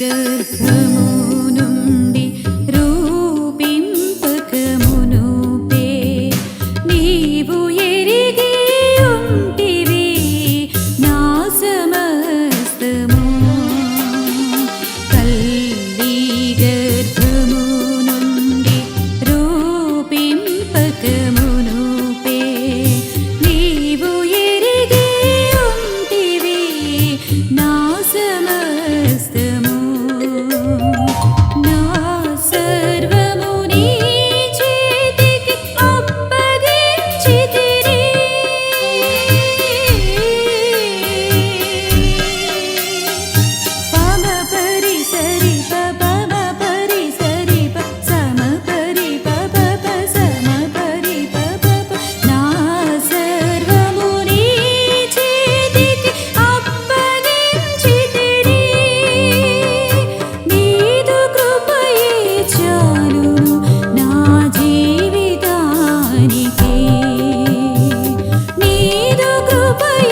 గర్భము నుండి రూపింపకమునుపే నీవు ఎరిగి ఉంటివి నా సమస్తము. తల్లి గర్భము నుండి రూపింపకమునుపే నీవు ఎరిగి ఉంటివి నా సమస్తము. கிருபை